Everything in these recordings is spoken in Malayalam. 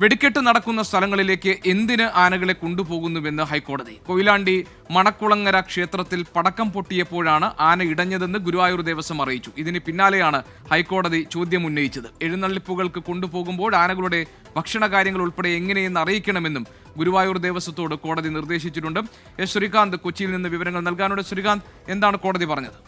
വെടിക്കെട്ട് നടക്കുന്ന സ്ഥലങ്ങളിലേക്ക് എന്തിന് ആനകളെ കൊണ്ടുപോകുന്നുവെന്ന് ഹൈക്കോടതി? കൊയിലാണ്ടി മണക്കുളങ്ങര ക്ഷേത്രത്തിൽ പടക്കം പൊട്ടിയപ്പോഴാണ് ആന ഇടഞ്ഞതെന്ന് ഗുരുവായൂർ ദേവസ്വം അറിയിച്ചു. ഇതിന് പിന്നാലെയാണ് ഹൈക്കോടതി ചോദ്യം ഉന്നയിച്ചത്. എഴുന്നള്ളിപ്പുകൾക്ക് കൊണ്ടുപോകുമ്പോൾ ആനകളുടെ ഭക്ഷണകാര്യങ്ങൾ ഉൾപ്പെടെ എങ്ങനെയെന്ന് അറിയിക്കണമെന്നും ഗുരുവായൂർ ദേവസ്വത്തോട് കോടതി നിർദ്ദേശിച്ചിട്ടുണ്ട്. എസ് ശ്രീകാന്ത് കൊച്ചിയിൽ നിന്ന് വിവരങ്ങൾ നൽകാനുണ്ട്. ശ്രീകാന്ത് എന്താണ് കോടതി പറഞ്ഞത്?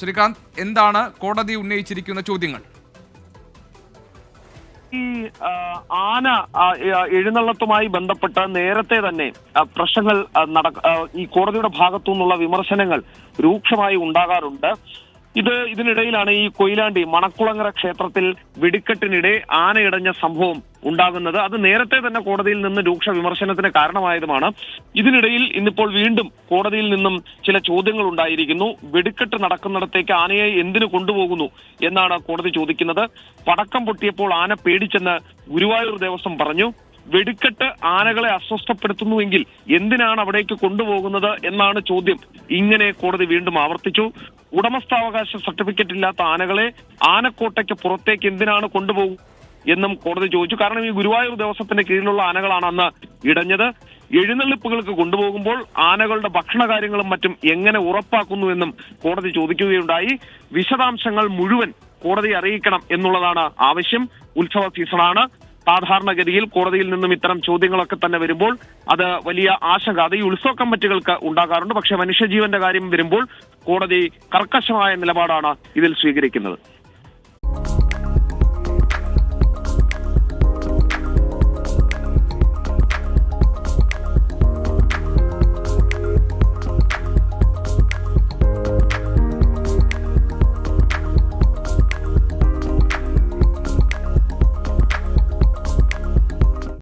ശ്രീകാന്ത് എന്താണ് കോടതി ഉന്നയിച്ചിരിക്കുന്ന ചോദ്യങ്ങൾ? ഈ ആന എഴുന്നള്ളത്തുമായി ബന്ധപ്പെട്ട് നേരത്തെ തന്നെ പ്രശ്നങ്ങൾ നട ഈ കോടതിയുടെ ഭാഗത്തു നിന്നുള്ള വിമർശനങ്ങൾ രൂക്ഷമായി ഉണ്ടാകാറുണ്ട്. ഇത് ഇതിനിടയിലാണ് ഈ കൊയിലാണ്ടി മണക്കുളങ്ങര ക്ഷേത്രത്തിൽ വെടിക്കെട്ടിനിടെ ആനയിടഞ്ഞ സംഭവം ഉണ്ടാകുന്നത്. അത് നേരത്തെ തന്നെ കോടതിയിൽ നിന്ന് രൂക്ഷ വിമർശനത്തിന് കാരണമായതുമാണ്. ഇതിനിടയിൽ ഇന്നിപ്പോൾ വീണ്ടും കോടതിയിൽ നിന്നും ചില ചോദ്യങ്ങൾ ഉണ്ടായിരിക്കുന്നു. വെടിക്കെട്ട് നടക്കുന്നിടത്തേക്ക് ആനയെ എന്തിനു കൊണ്ടുപോകുന്നു എന്നാണ് കോടതി ചോദിക്കുന്നത്. പടക്കം പൊട്ടിയപ്പോൾ ആന പേടിച്ചെന്ന് ഗുരുവായൂർ ദേവസ്വം പറഞ്ഞു. വെടിക്കെട്ട് ആനകളെ അസ്വസ്ഥപ്പെടുത്തുന്നുവെങ്കിൽ എന്തിനാണ് അവിടേക്ക് കൊണ്ടുപോകുന്നത് എന്നാണ് ചോദ്യം. ഇങ്ങനെ കോടതി വീണ്ടും ആവർത്തിച്ചു. ഉടമസ്ഥാവകാശ സർട്ടിഫിക്കറ്റ് ഇല്ലാത്ത ആനകളെ ആനക്കോട്ടയ്ക്ക് പുറത്തേക്ക് എന്തിനാണ് കൊണ്ടുപോകും എന്നും കോടതി ചോദിച്ചു. കാരണം ഈ ഗുരുവായൂർ ദേവസ്വത്തിന്റെ കീഴിലുള്ള ആനകളാണ് അന്ന് ഇടഞ്ഞത്. എഴുന്നള്ളിപ്പുകൾക്ക് കൊണ്ടുപോകുമ്പോൾ ആനകളുടെ ഭക്ഷണ കാര്യങ്ങളും മറ്റും എങ്ങനെ ഉറപ്പാക്കുന്നു എന്നും കോടതി ചോദിക്കുകയുണ്ടായി. വിശദാംശങ്ങൾ മുഴുവൻ കോടതി അറിയിക്കണം എന്നുള്ളതാണ് ആവശ്യം. ഉത്സവ സീസണാണ്. സാധാരണഗതിയിൽ കോടതിയിൽ നിന്നും ഇത്തരം ചോദ്യങ്ങളൊക്കെ തന്നെ വരുമ്പോൾ അത് വലിയ ആശങ്ക. അത് ഈ ഉത്സവ കമ്മിറ്റികൾക്ക് ഉണ്ടാകാറുണ്ട്. പക്ഷേ മനുഷ്യജീവന്റെ കാര്യം വരുമ്പോൾ കോടതി കർക്കശമായ നിലപാടാണ് ഇതിൽ സ്വീകരിക്കുന്നത്.